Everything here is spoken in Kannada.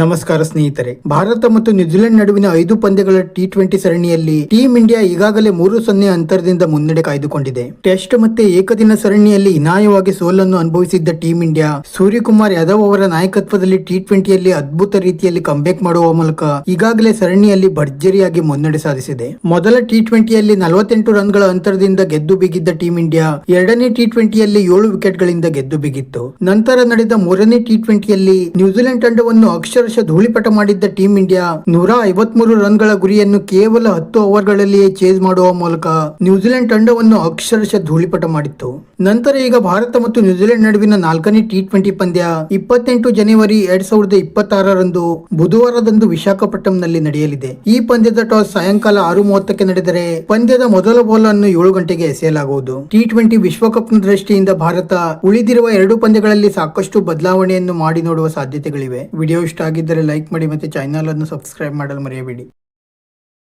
ನಮಸ್ಕಾರ ಸ್ನೇಹಿತರೆ. ಭಾರತ ಮತ್ತು ನ್ಯೂಜಿಲೆಂಡ್ ನಡುವಿನ ಐದು ಪಂದ್ಯಗಳ ಟಿ ಟ್ವೆಂಟಿ ಸರಣಿಯಲ್ಲಿ ಟೀಂ ಇಂಡಿಯಾ ಈಗಾಗಲೇ ಮೂರು ಸೊನ್ನೆ ಅಂತರದಿಂದ ಮುನ್ನಡೆ ಕಾಯ್ದುಕೊಂಡಿದೆ. ಟೆಸ್ಟ್ ಮತ್ತೆ ಏಕದಿನ ಸರಣಿಯಲ್ಲಿ ಹೀನಾಯವಾಗಿ ಸೋಲನ್ನು ಅನುಭವಿಸಿದ್ದ ಟೀಂ ಇಂಡಿಯಾ ಸೂರ್ಯಕುಮಾರ್ ಯಾದವ್ ಅವರ ನಾಯಕತ್ವದಲ್ಲಿ ಟಿ ಟ್ವೆಂಟಿಯಲ್ಲಿ ಅದ್ಭುತ ರೀತಿಯಲ್ಲಿ ಕಂಬ್ಯಾಕ್ ಮಾಡುವ ಮೂಲಕ ಈಗಾಗಲೇ ಸರಣಿಯಲ್ಲಿ ಭರ್ಜರಿಯಾಗಿ ಮುನ್ನಡೆ ಸಾಧಿಸಿದೆ. ಮೊದಲ ಟಿ ಟ್ವೆಂಟಿಯಲ್ಲಿ ನಲವತ್ತೆಂಟು ರನ್ಗಳ ಅಂತರದಿಂದ ಗೆದ್ದು ಬಿಗಿದ್ದ ಟೀಂ ಇಂಡಿಯಾ ಎರಡನೇ ಟಿ ಟ್ವೆಂಟಿಯಲ್ಲಿ ಏಳು ವಿಕೆಟ್ಗಳಿಂದ ಗೆದ್ದು ಬಿಗಿತ್ತು. ನಂತರ ನಡೆದ ಮೂರನೇ ಟಿ ಟ್ವೆಂಟಿಯಲ್ಲಿ ನ್ಯೂಜಿಲೆಂಡ್ ತಂಡವನ್ನು ಅಕ್ಷರಶಃ ಧೂಳಿಪಟ ಮಾಡಿದ್ದ ಟೀಂ ಇಂಡಿಯಾ ನೂರ ಐವತ್ಮೂರು ರನ್ಗಳ ಗುರಿಯನ್ನು ಕೇವಲ ಹತ್ತು ಓವರ್ಗಳಲ್ಲಿಯೇ ಚೇಸ್ ಮಾಡುವ ಮೂಲಕ ನ್ಯೂಜಿಲೆಂಡ್ ತಂಡವನ್ನು ಅಕ್ಷರಶಃ ಧೂಳಿಪಟ ಮಾಡಿತ್ತು. ನಂತರ ಈಗ ಭಾರತ ಮತ್ತು ನ್ಯೂಜಿಲೆಂಡ್ ನಡುವಿನ ನಾಲ್ಕನೇ ಟಿ ಟ್ವೆಂಟಿ ಪಂದ್ಯ ಇಪ್ಪತ್ತೆಂಟು ಜನವರಿ ಎರಡ್ ಸಾವಿರದ ಇಪ್ಪತ್ತಾರರಂದು ಬುಧವಾರದಂದು ವಿಶಾಖಪಟ್ಟಣಂನಲ್ಲಿ ನಡೆಯಲಿದೆ. ಈ ಪಂದ್ಯದ ಟಾಸ್ ಸಾಯಂಕಾಲ ಆರು ಮೂವತ್ತಕ್ಕೆ ನಡೆದರೆ ಪಂದ್ಯದ ಮೊದಲ ಬಾಲ್ ಅನ್ನು ಏಳು ಗಂಟೆಗೆ ಎಸೆಯಲಾಗುವುದು. ಟಿ ಟ್ವೆಂಟಿ ವಿಶ್ವಕಪ್ನ ದೃಷ್ಟಿಯಿಂದ ಭಾರತ ಉಳಿದಿರುವ ಎರಡು ಪಂದ್ಯಗಳಲ್ಲಿ ಸಾಕಷ್ಟು ಬದಲಾವಣೆಯನ್ನು ಮಾಡಿ ನೋಡುವ ಸಾಧ್ಯತೆಗಳಿವೆ. ವಿಡಿಯೋ ಇಷ್ಟ ಆಗಿದ್ದರೆ ಲೈಕ್ ಮಾಡಿ ಮತ್ತೆ ಚಾನಲನ್ನು ಸಬ್ಸ್ಕ್ರೈಬ್ ಮಾಡಲು ಮರೆಯಬೇಡಿ.